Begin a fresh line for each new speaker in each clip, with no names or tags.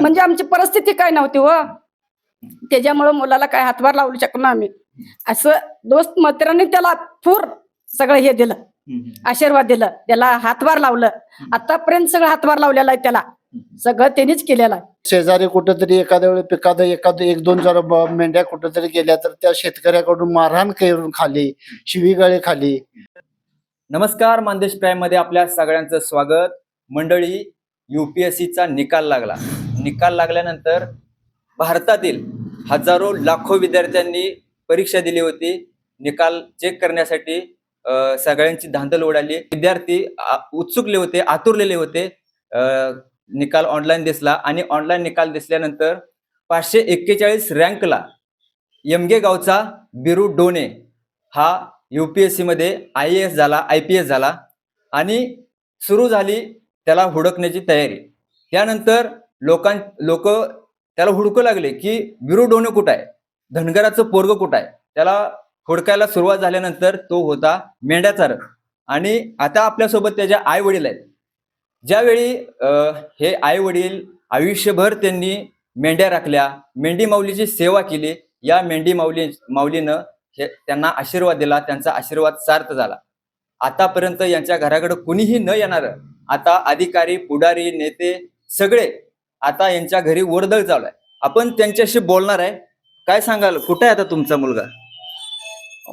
म्हणजे आमची परिस्थिती काय नव्हती व त्याच्यामुळं मुलाला काय हातभार लावू शकलो आम्ही. असं दोस्त मित्रांनी त्याला फूर सगळं हे दिलं. आशीर्वाद दिलं त्याला हातभार लावलं. आतापर्यंत सगळं हातभार लावलेला आहे त्याला. सगळं त्यांनीच केलेलं आहे.
शेजारी कुठेतरी एखाद्या वेळी एखादं एखादं एक दोन जर मेंढ्या कुठेतरी गेल्या तर त्या शेतकऱ्याकडून मारहाण करून खाली शिवीगाळे खाली.
नमस्कार मानदेश प्राईममध्ये आपल्या सगळ्यांचं स्वागत. मंडळी युपीएससीचा निकाल लागला. निकाल लागल्यानंतर भारतातील हजारो लाखो विद्यार्थ्यांनी परीक्षा दिली होती. निकाल चेक करण्यासाठी सगळ्यांची धांदल उडाली. विद्यार्थी उत्सुकले होते आतुरलेले होते. निकाल ऑनलाईन दिसला आणि ऑनलाईन निकाल दिसल्यानंतर पाचशे एक्केचाळीस रँकला यमगे गावचा बिरू डोने हा यू पी एस सीमध्ये आय ए एस झाला आय पी एस झाला आणि सुरू झाली त्याला हुडकण्याची तयारी. त्यानंतर लोकां लोक त्याला हुडकू लागले की बिरू कुठं आहे? धनगराचं पोरग कुठं आहे? त्याला हुडकायला सुरुवात झाल्यानंतर तो होता मेंढ्याचारक आणि आता आपल्यासोबत त्याचे आई वडील आहेत. ज्यावेळी हे आई वडील आयुष्यभर त्यांनी मेंढ्या राखल्या मेंढी माऊलीची सेवा केली या मेंढी माऊली माऊलीनं हे त्यांना आशीर्वाद दिला त्यांचा आशीर्वाद सार्थ झाला. आतापर्यंत यांच्या घराकडे कुणीही न येणार आता अधिकारी पुढारी नेते सगळे आता यांच्या घरी वर्दळ चालू आहे. आपण त्यांच्याशी बोलणार आहे. काय सांगाल? कुठे आहे आता तुमचा मुलगा?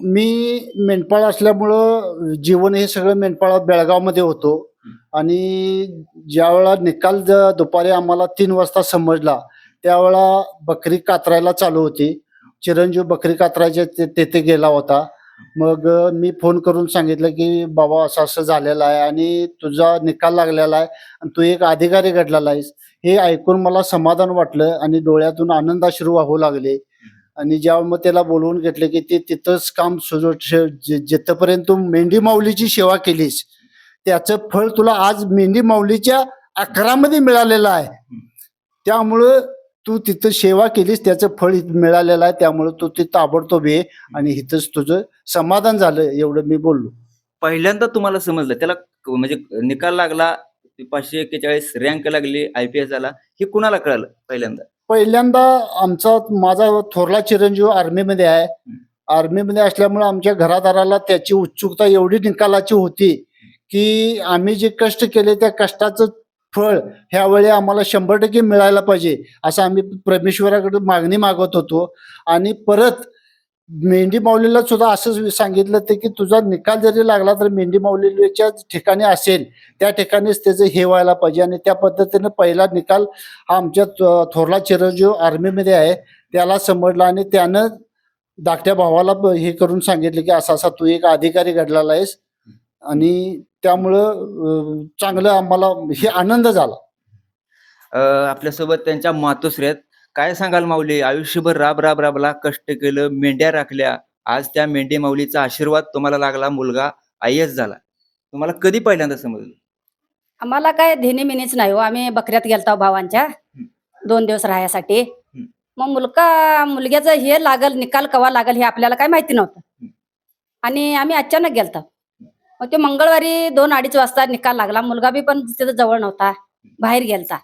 मी मेंढपाळ असल्यामुळं जीवन हे सगळं मेंढपाळ बेळगावमध्ये होतो. आणि ज्यावेळा निकाल दुपारी आम्हाला तीन वाजता समजला त्यावेळा बकरी कातरायला चालू होती. चिरंजीव बकरी कातरायच्या ते- तेथे गेला होता. मग मी फोन करून सांगितलं की बाबा असं असं झालेलं आहे आणि तुझा निकाल लागलेला आहे आणि तू एक अधिकारी घडलेला आहेस. हे ऐकून मला समाधान वाटलं आणि डोळ्यातून आनंदाश्रू वाहू लागले. आणि जेव्हा मग त्याला बोलवून घेतलं की ते तिथंच काम सुरू जिथपर्यंत तू मेंढी माऊलीची सेवा केलीस त्याचं फळ तुला आज मेंढी माऊलीच्या अकरामध्ये मिळालेलं आहे. त्यामुळं तू तिथं सेवा केलीस त्याचं फळ इथं मिळालेलं आहे त्यामुळं तू ते ताबडतोब ये आणि इथंच तुझं समाधान झालं एवढं मी बोललो.
पहिल्यांदा तुम्हाला समजलं त्याला म्हणजे निकाल लागला पाचशे एक्केचाळीस रँक लागली आय पी एस झाला हे कुणाला कळालं पहिल्यांदा?
पहिल्यांदा आमचा माझा थोरला चिरंजीव आर्मीमध्ये आहे. आर्मीमध्ये असल्यामुळे आमच्या घरादाराला त्याची उत्सुकता एवढी निकालाची होती की आम्ही जे कष्ट केले त्या कष्टाचं फळ ह्यावेळी आम्हाला शंभर टक्के मिळायला पाहिजे असं आम्ही परमेश्वराकडे मागणी मागत होतो. आणि परत मेंढी माऊलीला सुद्धा असंच सांगितलं ते की तुझा निकाल जरी लागला तर मेंढी माऊलीच्या ठिकाणी असेल त्या ठिकाणीच त्याचं हे व्हायला पाहिजे. आणि त्या पद्धतीने पहिला निकाल हा आमच्या थोरला चिरंजीव आर्मीमध्ये आहे त्याला समजला आणि त्यानं धाकट्या भावाला ब- हे करून सांगितलं की असा असा तू एक अधिकारी घडलेला आहेस आणि त्यामुळं चांगलं आम्हाला हे आनंद झाला.
अं, आपल्यासोबत त्यांच्या मातोश्री आहेत. काय सांगाल माऊली? आयुष्यभर राब राब राबला कष्ट केलं मेंढ्या राखल्या. आज त्या मेंढी माऊलीचा आशीर्वाद तुम्हाला लागला मुलगा आय झाला. तुम्हाला कधी पहिल्यांदा समजलं?
आम्हाला काय धेने मिनीच नाही हो. आम्ही बकऱ्यात गेलतो भावांच्या. दोन दिवस राहायसाठी. मग मुलगा मुलग्याचं हे लागल निकाल कवा लागल हे आपल्याला काय माहिती नव्हतं. आणि आम्ही अचानक गेलतो. मग ते मंगळवारी दोन अडीच वाजता निकाल लागला. मुलगा बी पण तिथं जवळ नव्हता. बाहेर गेलता.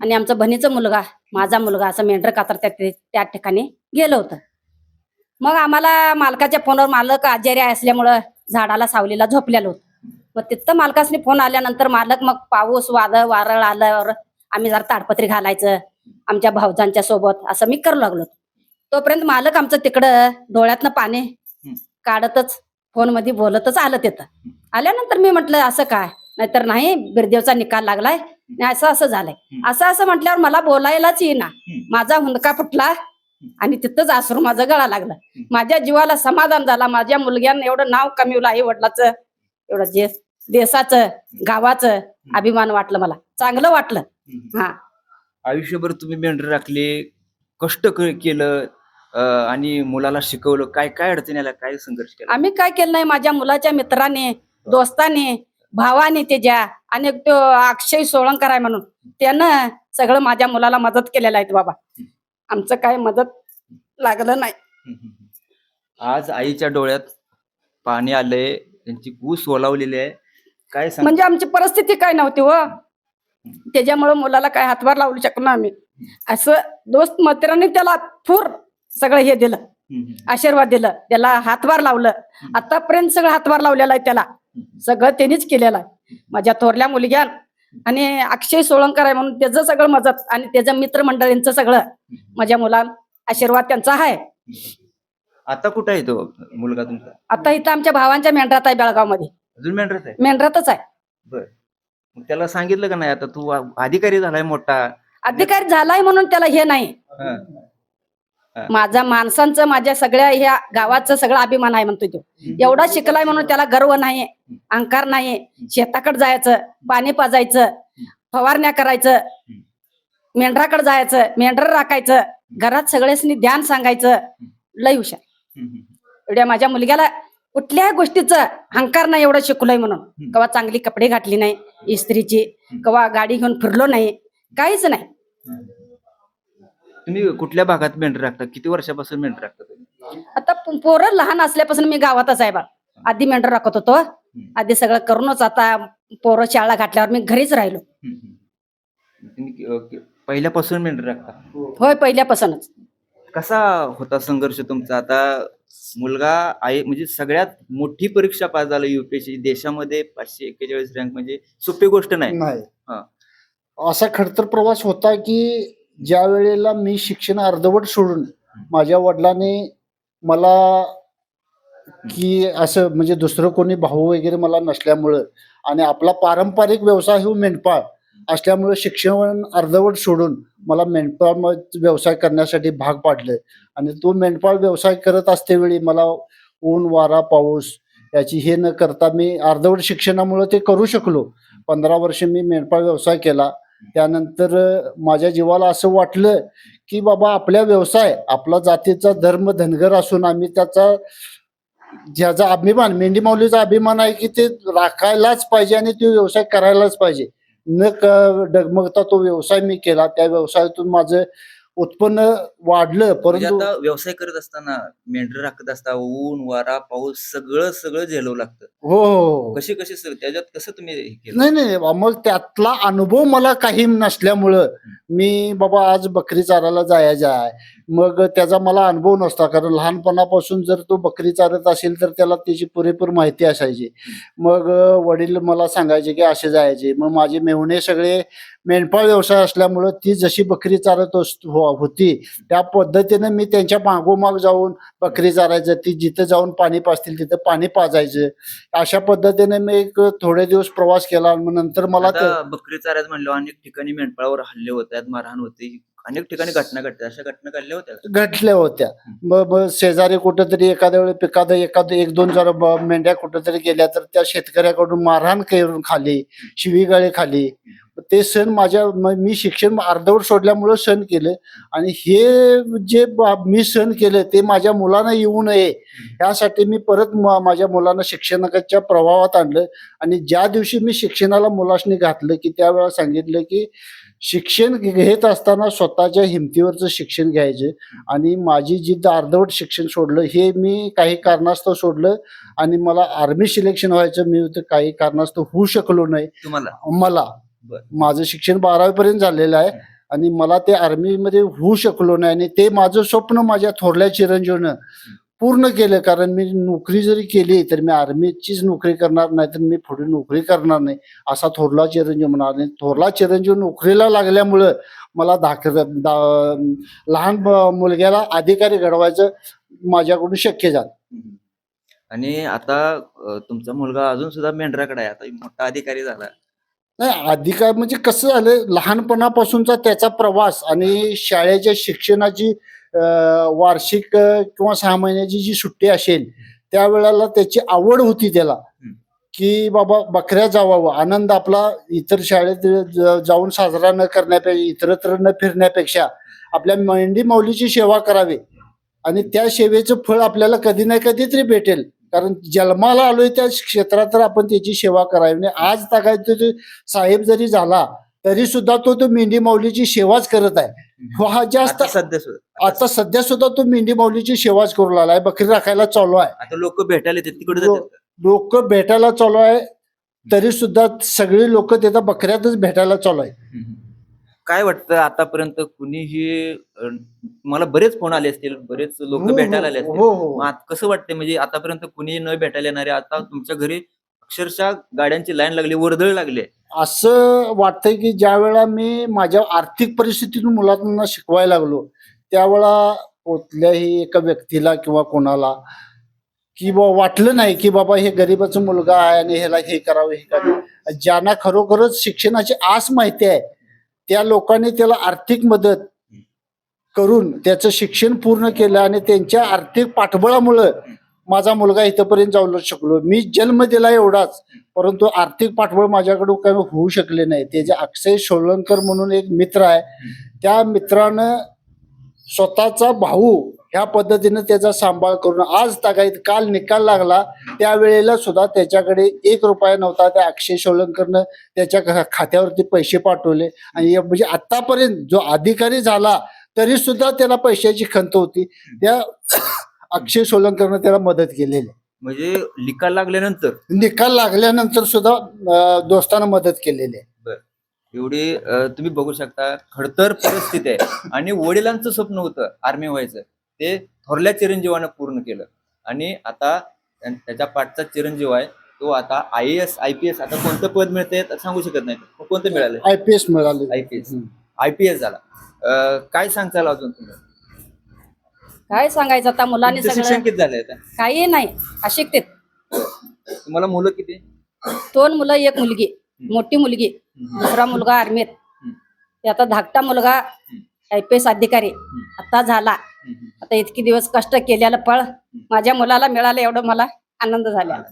आणि आमचा बहिणीचा मुलगा माझा मुलगा असं मेंढर कातर त्या त्या ठिकाणी गेलं होतं. मग आम्हाला मालकाच्या फोनवर मालक आजारी असल्यामुळं झाडाला सावलीला झोपलेलं होतं. मग तिथं मालकासनी फोन आल्यानंतर मालक मग पाऊस वादळ वारळ आल्यावर आम्ही जरा ताडपत्री घालायचं आमच्या भाऊजांच्या सोबत असं मी करू लागलो तोपर्यंत मालक आमचं तिकडं डोळ्यातनं पाणी काढतच फोनमध्ये बोलतच आलं तिथं. आल्यानंतर मी म्हटलं असं काय? नाहीतर नाही बिरदेवचा निकाल लागलाय. आणि असं असं झालंय. असं असं म्हटल्यावर मला बोलायलाच येईना. माझा हुंदका फुटला आणि तिथंच आसरू माझं गळा लागला. माझ्या जीवाला समाधान झाला. माझ्या मुलग्यानं एवढं नाव कमिवलं आई वडिलाचं एवढं जे देशाचं गावाचं अभिमान वाटलं मला. चांगलं वाटलं. हा.
आयुष्यभर तुम्ही मेंढर राखले कष्ट केलं आणि मुलाला शिकवलं काय काय अडचणी आल्या? काय संघर्ष केला?
आम्ही काय केलं नाही? माझ्या मुलाच्या मित्राने दोस्ताने भावाने त्याच्या आणि तो अक्षय सोळंकर आहे म्हणून त्यानं सगळं माझ्या मुलाला मदत केलेलं आहे बाबा. आमचं काय मदत लागलं नाही.
आज आईच्या डोळ्यात पाणी आलंय त्यांची ऊस ओलावलेली आहे. काय
म्हणजे आमची परिस्थिती काय नव्हती व त्याच्यामुळं मुलाला काय हातभार लावू शकलो आम्ही. असं दोस्त मित्रांनी त्याला फूर सगळं हे दिलं. आशीर्वाद दिलं. त्याला हातभार लावलं. आतापर्यंत सगळं हातभार लावलेला आहे त्याला. सगळं त्यांनीच केलेलं आहे. माझ्या थोरल्या मुलग्या आणि अक्षय सोळंकर आहे म्हणून त्याचं सगळं मदत आणि त्याचं मित्रमंडळींचं सगळं माझ्या मुला आशीर्वाद त्यांचा आहे.
आता कुठं आहे तो मुलगा तुमचा?
आता इथं आमच्या भावांच्या मेंढरात आहे बेळगावमध्ये
अजून मेंढरच आहे?
मेंढरातच आहे.
बर. त्याला सांगितलं का नाही? आता तू अधिकारी झालाय मोठा.
अधिकारी झालाय म्हणून त्याला हे नाही. माझा माणसांचं माझ्या सगळ्या ह्या गावाचं सगळं अभिमान आहे म्हणतोय तो. एवढा शिकलाय म्हणून त्याला गर्व नाही अहंकार नाही शेताकडे जायचं पाणी पाजायचं फवारण्या करायचं मेंढराकडे जायचं मेंढर राखायचं घरात सगळ्यांनी ध्यान सांगायचं लय हुशार. एवढ्या माझ्या मुलग्याला कुठल्याही गोष्टीचं अहंकार नाही एवढं शिकलोय म्हणून. कवा चांगली कपडे घातली नाही इस्त्रीची कवा गाडी घेऊन फिरलो नाही काहीच नाही.
तुम्ही कुठल्या भागात मेंढर राखता? किती वर्षापासून मेंढर राखता तुम्ही?
आता पो- पोरं लहान असल्यापासून मी गावातच आहे बा. आधी मेंढर राखत होतो. आधी सगळं करूनच आता पोरं शाळा घातल्यावर मी घरीच राहिलो.
तुम्ही कि- अ, कि- पहिल्यापासून मेंढर राखता?
होय पहिल्यापासूनच.
कसा होता संघर्ष तुमचा? आता मुलगा आहे म्हणजे सगळ्यात मोठी परीक्षा पास झाला युपीएससी देशामध्ये पाचशे एक्केचाळीस रँक म्हणजे सोपी गोष्ट नाही.
नाही.
हा.
असा खडतर प्रवास होता की ज्या वेळेला मी शिक्षण अर्धवट सोडून माझ्या वडिलांनी मला की असं म्हणजे दुसरं कोणी भाऊ वगैरे मला नसल्यामुळं आणि आपला पारंपरिक व्यवसाय हो मेंढपाळ असल्यामुळे शिक्षण अर्धवट सोडून मला मेंढपाळ व्यवसाय करण्यासाठी भाग पाडलं. आणि तो मेंढपाळ व्यवसाय करत असतेवेळी मला ऊन वारा पाऊस याची हे न करता मी अर्धवट शिक्षणामुळे ते करू शकलो. पंधरा वर्ष मी मेंढपाळ व्यवसाय केला. त्यानंतर माझ्या जीवाला असं वाटलं की बाबा आपल्या व्यवसाय आपला जातीचा धर्म धनगर असून आम्ही त्याचा ज्याचा अभिमान मेंढी माऊलीचा अभिमान आहे की ते राखायलाच पाहिजे आणि तो व्यवसाय करायलाच पाहिजे. न क डगमगता तो व्यवसाय मी केला. त्या व्यवसायातून माझं उत्पन्न वाढलं
म्हणजे
परंतु
आता व्यवसाय करत असताना मेंढर राखत असता ऊन वारा पाऊस सगळं सगळं झेलावं लागतं.
हो हो हो.
कशी कशी सगळं त्याच्यात कसं तुम्ही हे केलं?
नाही नाही नाही. मग त्यातला अनुभव मला काही नसल्यामुळं मी बाबा आज बकरी चारायला जायचं आहे मग त्याचा मला अनुभव नसता कारण लहानपणापासून जर तो बकरी चारत असेल तर त्याला त्याची पुरेपूर माहिती असायची. मग अ, वडील मला सांगायचे की असे जायचे. मग माझे मेहुणे सगळे मेंढपाळ व्यवसाय असल्यामुळं ती जशी बकरी चारत हो- होती त्या पद्धतीने मी त्यांच्या मागोमाग जाऊन बकरी चारायचं ती जिथं जाऊन पाणी पाजतील तिथं पाणी पाजायचं. अशा पद्धतीने मी एक थोडे दिवस प्रवास केला नंतर मला
बकरी चारायचं म्हणलं अनेक ठिकाणी मेंढपाळावर हल्ले होत आहेत मारहाण होते अनेक ठिकाणी घटना घडतात. अशा घटना घडल्या होत्या का?
घटल्या होत्या. मग शेजारी कुठंतरी एखाद्या वेळी पिकाद एखाद एक दोन जर मेंढ्या कुठंतरी गेल्या तर त्या शेतकऱ्याकडून मारहाण करून खाली शिवीगाळे खाली. ते सण माझ्या म- शिक्षण अर्धवट सोडल्यामुळं सण केलं. आणि हे जे मी सण केलं ते माझ्या मुलांना येऊ नये. यासाठी मी परत माझ्या मुलांना शिक्षणाच्या प्रभावात आणलं. आणि ज्या दिवशी मी शिक्षणाला मुलासनी घातलं की त्यावेळेला सांगितलं की शिक्षण घेत असताना स्वतःच्या हिमतीवरचं शिक्षण घ्यायचं. आणि माझी जी अर्धवट शिक्षण सोडलं हे मी काही कारणास्तव सोडलं. आणि मला आर्मी सिलेक्शन व्हायचं मी काही कारणास्तव होऊ शकलो नाही. मला. माझं शिक्षण बारावी पर्यंत झालेलं आहे आणि मला ते आर्मीमध्ये होऊ शकलो नाही आणि ते माझं स्वप्न माझ्या थोरल्या चिरंजीवनं पूर्ण केलं. कारण मी नोकरी जरी केली तर मी आर्मीचीच नोकरी करणार नाही तर मी पुढे नोकरी करणार नाही असा थोरला चिरंजीव म्हणाला थोरला चिरंजीव नोकरीला लागल्यामुळं मला दा- लहान मुलग्याला अधिकारी घडवायचं माझ्याकडून शक्य झालं.
आणि आता तुमचा मुलगा अजून सुद्धा मेंढराकडे आहे. आता मोठा अधिकारी झाला.
नाही अधिकार म्हणजे कसं झालं लहानपणापासूनचा त्याचा प्रवास आणि शाळेच्या शिक्षणाची वार्षिक किंवा सहा महिन्याची जी सुट्टी असेल त्यावेळेला त्याची आवड होती त्याला. की बाबा बकऱ्या जावावं आनंद आपला इतर शाळेत जाऊन साजरा न करण्यापेक्षा इतरत्र न फिरण्यापेक्षा आपल्या मेंढी माऊलीची सेवा करावी. आणि त्या सेवेचं फळ आपल्याला कधी ना कधी तरी भेटेल. कारण जन्माला आलोय त्या क्षेत्रात तर आपण त्याची सेवा करावी. आज काय तो तो साहेब जरी झाला तरी सुद्धा तो तो मेंढी माऊलीची सेवाच करत आहे. हा जास्त
आता सध्या सुद्धा
आता सध्या सुद्धा तो मेंढी माऊलीची सेवाच करू लागलाय बकरी राखायला चालू आहे.
आता लोक भेटायला तिकडे?
लोक भेटायला चालू आहे. तरी सुद्धा सगळी लोक त्याचा बकऱ्यातच भेटायला चालू आहे.
काय वाटतं आतापर्यंत कुणीही अं, मला बरेच फोन आले असतील बरेच लोक
हो, हो,
भेटायला आले असतील.
हो हो.
मग आता कसं वाटतंय? म्हणजे आतापर्यंत कुणी न भेटायला येणारे आता तुमच्या घरी अक्षरशः गाड्यांची लाईन लागली वर्दळ लागली
असं वाटतंय की ज्या वेळा मी माझ्या आर्थिक परिस्थितीतून मुलांना शिकवायला लागलो त्यावेळा कुठल्याही एका व्यक्तीला किंवा कोणाला की बा वाटलं नाही की बाबा हे गरीबाचा मुलगा आहे आणि ह्याला हे करावं हे करावं. ज्यांना खरोखरच शिक्षणाची आस माहिती आहे त्या लोकांनी त्याला आर्थिक मदत करून त्याचं शिक्षण पूर्ण केलं आणि त्यांच्या आर्थिक पाठबळामुळं माझा मुलगा इथंपर्यंत जाऊ शकलो. मी जन्म दिला एवढाच परंतु आर्थिक पाठबळ माझ्याकडून काही होऊ शकले नाही. त्याचे अक्षय सोलंकर म्हणून एक मित्र आहे त्या मित्रानं स्वतःचा भाऊ ह्या पद्धतीनं त्याचा सांभाळ करून आज तागायत काल निकाल लागला त्यावेळेला सुद्धा त्याच्याकडे एक रुपया नव्हता. त्या अक्षय सोळंकरनं त्याच्या खात्यावरती पैसे पाठवले. आणि म्हणजे आतापर्यंत जो अधिकारी झाला तरी सुद्धा त्याला पैशाची खंत होती. त्या अक्षय सोलंकरनं त्याला मदत केलेली. आहे.
म्हणजे निकाल लागल्यानंतर?
निकाल लागल्यानंतर सुद्धा दोस्तानं मदत केलेली. आहे
एवढी तुम्ही बघू शकता खडतर परिस्थिती आहे. आणि वडिलांचं स्वप्न होतं आर्मी व्हायचं. ते थोरल्या चिरंजीवानं पूर्ण केलं. आणि आता त्यां- त्याच्या पाठचा चिरंजीव आहे तो आता I S I P S आता कोणतं पद मिळतंय तर सांगू शकत नाही. कोणतं मिळालं
आय पी एस मिळाले.
I P S I P S झाला. काय सांगताल अजून तुम्ही?
काय सांगायचं आता मुलांनी
शिक्षण किती झालंय
काही नाही. अशिकतेत
तुम्हाला मुलं किती?
दोन मुलं एक मुलगी. मोठी मुलगी. दुसरा मुलगा आर्मीत. ते आता धाकटा मुलगा आय पी एस अधिकारी. आता झाला. आता इतकी दिवस कष्ट केलेलं फळ माझ्या मुलाला मिळालं एवढं मला आनंद झाला.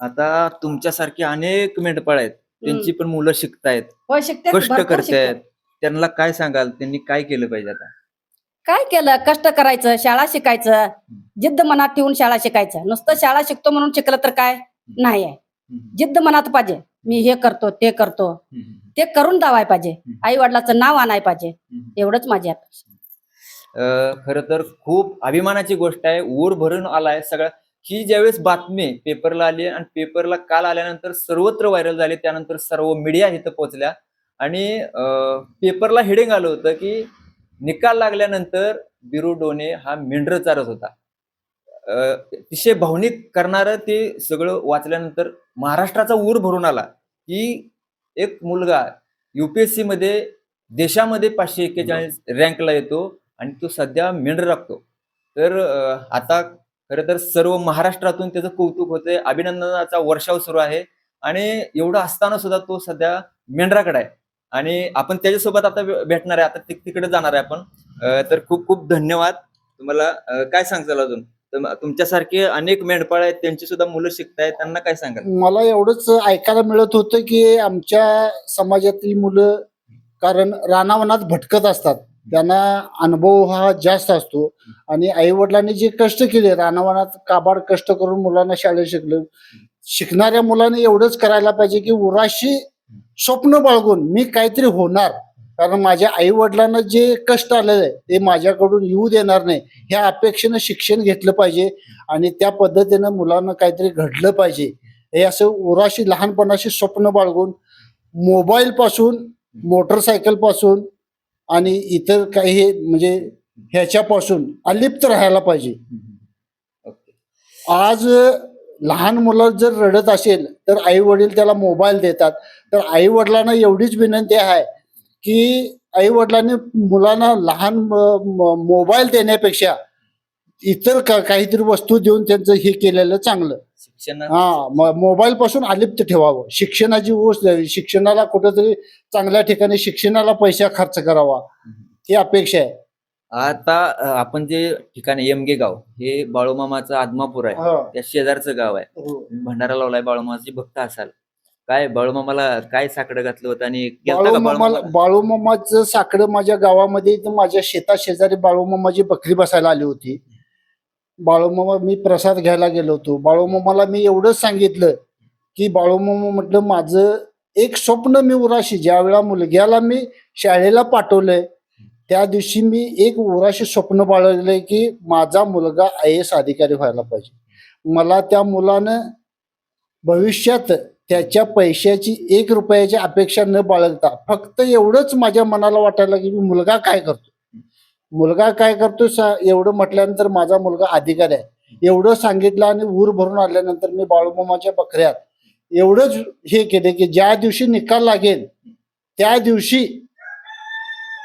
आता तुमच्यासारखे अनेक मेंढपाळ आहेत. त्यांची पण मुलं शिकतायत.
हो
कष्ट करतायत. त्यांना काय सांगाल? त्यांनी काय केलं पाहिजे आता?
काय केलं? कष्ट करायचं शाळा शिकायचं जिद्द मनात ठेवून शाळा शिकायचं. नुसतं शाळा शिकतो म्हणून शिकलं तर काय? नाही आहे. जिद्द मनात पाहिजे. मी हे करतो ते करतो. ते करून दावाय पाहिजे. आई वडिलाचं नाव आणाय पाहिजे. एवढंच माझी अपेक्षा.
खर तर खूप अभिमानाची गोष्ट आहे. ऊर भरून आलाय सगळं. ही ज्यावेळेस बातमी पेपरला आली आणि पेपरला काल आल्यानंतर सर्वत्र व्हायरल झाली त्यानंतर सर्व मीडिया इथं पोहोचल्या. आणि पेपरला हेडिंग आलं होतं की निकाल लागल्यानंतर बिरू डोने हा मेंढर चारत होता. अतिशय भावनिक करणारं ते सगळं वाचल्यानंतर महाराष्ट्राचा ऊर भरून आला. की एक मुलगा युपीएससी मध्ये देशामध्ये पाचशे एक्केचाळीस रँकला येतो. आणि तो सध्या मेंढ राखतो. तर आता खरं तर सर्व महाराष्ट्रातून त्याचं कौतुक होतंय. अभिनंदनाचा वर्षाव सुरू आहे. आणि एवढं असताना सुद्धा तो सध्या मेंढराकडे आहे. आणि आपण त्याच्यासोबत आता भेटणार आहे. आता तिकडे जाणार आहे आपण. तर खूप खूप धन्यवाद. तुम्हाला काय सांगताल अजून? तुमच्यासारखे अनेक मेंढपाळ आहेत. त्यांची सुद्धा मुलं शिकतायत. त्यांना काय सांगाल?
मला एवढंच ऐकायला मिळत होतं की आमच्या समाजातील मुलं कारण रानावनात भटकत असतात. त्यांना अनुभव हा जास्त असतो. आणि आई वडिलांनी जे कष्ट केले रानावनात काबाड कष्ट करून मुलांना शाळेत शिकलं शिकणाऱ्या मुलांनी एवढंच करायला पाहिजे की उराशी स्वप्न बाळगून मी काहीतरी होणार. कारण माझ्या आई वडिलांना जे कष्ट आलेलं आहे ते माझ्याकडून येऊ देणार नाही. ह्या अपेक्षेनं शिक्षण घेतलं पाहिजे आणि त्या पद्धतीनं मुलांना काहीतरी घडलं पाहिजे. हे असं उराशी लहानपणाशी स्वप्न बाळगून मोबाईल पासून मोटरसायकलपासून आणि इतर काही म्हणजे ह्याच्यापासून अलिप्त राहायला पाहिजे. आज लहान मुलं जर रडत असेल तर आई वडील त्याला मोबाईल देतात. तर आई वडिलांना एवढीच विनंती आहे की आई वडिलांनी मुलांना लहान मोबाईल देण्यापेक्षा इतर का- काहीतरी वस्तू देऊन त्यांचं हे केलेलं चांगलं. हा मोबाईल पासून अलिप्त ठेवावं. शिक्षणाची ओस द्यावी. शिक्षणाला कुठेतरी चांगल्या ठिकाणी शिक्षणाला पैसा खर्च करावा. ही अपेक्षा आहे.
आता आपण जे ठिकाण यमगे गाव हे बाळूमामाचं आदमापूर आहे.
हा.
त्या शेजारचं गाव आहे.
हो.
भंडारा लावलाय बाळूमामाची भक्त असाल. काय बाळूमामाला काय साकडं घातलं होतं आणि गेलता का
बाळूमामा?
बाळूमामाला?
बाळूमामाचं साकडं माझ्या गावामध्ये इथं माझ्या शेता शेजारी बाळूमामाची बकरी बसायला आली होती. बाळूमामा मी प्रसाद घ्यायला गेलो होतो. बाळूमामाला मी एवढंच सांगितलं की बाळूमामा म्हटलं माझं एक स्वप्न मी उराशी ज्या वेळा मुलग्याला मी शाळेला पाठवलंय त्या दिवशी मी एक उराशी स्वप्न बाळगलंय की माझा मुलगा आय एस अधिकारी व्हायला पाहिजे. मला त्या मुलानं भविष्यात त्याच्या पैशाची एक रुपयाची अपेक्षा न बाळगता फक्त एवढंच माझ्या मनाला वाटायला की मी मुलगा काय करतो? मुलगा काय करतो एवढं म्हटल्यानंतर माझा मुलगा अधिकारी आहे. एवढं सांगितलं आणि ऊर भरून आल्यानंतर मी बाळूमामाच्या बकऱ्यात. एवढंच हे केले की ज्या दिवशी निकाल लागेल त्या दिवशी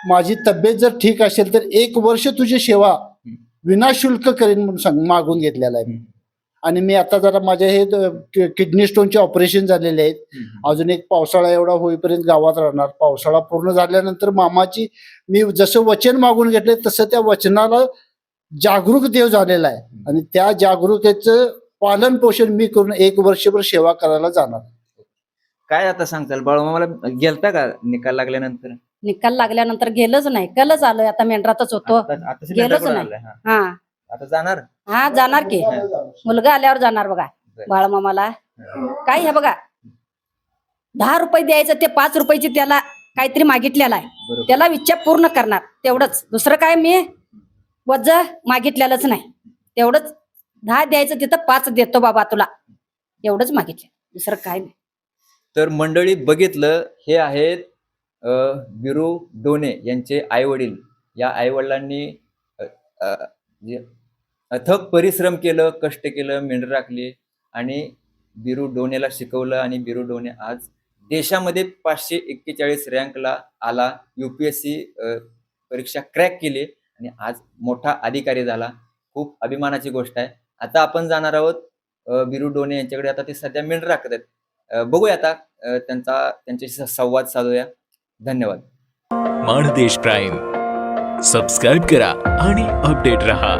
माझी तब्येत जर ठीक असेल तर एक वर्ष तुझी सेवा विनाशुल्क करेन म्हणून सांग मागून घेतलेला आहे. मी. आणि मी आता जरा माझे हे किडनी स्टोनचे ऑपरेशन झालेले आहेत. अजून एक पावसाळा एवढा होईपर्यंत गावात राहणार. पावसाळा पूर्ण झाल्यानंतर मामाची मी जसं वचन मागून घेतले तसं त्या वचनाला जागरूक देव झालेला आहे. आणि त्या जागरूकतेचं पालन पोषण मी करून एक वर्षभर सेवा करायला जाणार.
काय आता सांगताल? बाळूमामाला गेलता का निकाल लागल्यानंतर?
निकाल लागल्यानंतर गेलंच नाही. कलच आलोय. आता मेंढरातच होतो. गेलोच नाही.
हा. आता जाणार?
हा जाणार की? मुलगा आल्यावर जाणार बघा. बाळमामाला. काय हे बघा दहा रुपये द्यायचं ते पाच रुपयाची त्याला काहीतरी मागितलेलं आहे. त्याला इच्छा पूर्ण करणार तेवढंच. दुसरं काय मी? वज मागितलेलंच नाही. तेवढंच दहा द्यायचं तिथं पाच देतो बाबा तुला. एवढंच मागितलं. दुसरं काय नाही.
तर मंडळी बघितलं हे आहेत बिरू डोने यांचे आई वडील या आई वडिलांनी अथक परिश्रम केलं कष्ट केलं मेंढर राखली आणि बिरू डोनेला शिकवलं आणि बिरू डोने आज देशामध्ये पाचशे एक्केचाळीस रँकला आला. यूपीएससी परीक्षा क्रॅक केली आणि आज मोठा अधिकारी झाला. खूप अभिमानाची गोष्ट आहे. आता आपण जाणार आहोत बिरू डोने यांच्याकडे. आता ते सध्या मेंढर राखत आहेत. बघूया आता त्यांचा त्यांच्याशी संवाद साधूया. धन्यवाद.
माणदेश प्राईम. सबस्क्राईब करा आणि अपडेट रहा.